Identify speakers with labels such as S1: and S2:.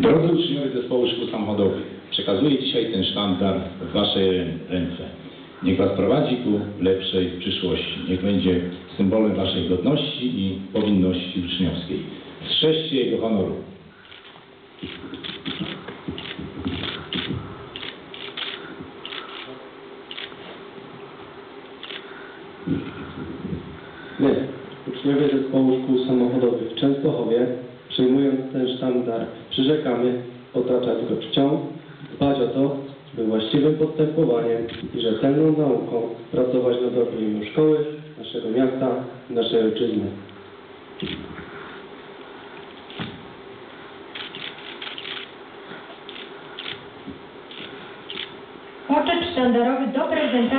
S1: Drodzy uczniowie Zespołu Szkół Samochodowych, przekazuję dzisiaj ten sztandar w Wasze ręce. Niech Was prowadzi ku lepszej przyszłości. Niech będzie symbolem Waszej godności i powinności uczniowskiej. Strzeżcie jego honoru.
S2: My, uczniowie Zespołu Szkół Samochodowych ten sztandar, przyrzekamy otaczać go czcią, dbać o to, by właściwym postępowaniem i rzetelną nauką pracować na dobro szkoły, naszego miasta naszej ojczyzny.
S3: Poczet sztandarowy do prezentacji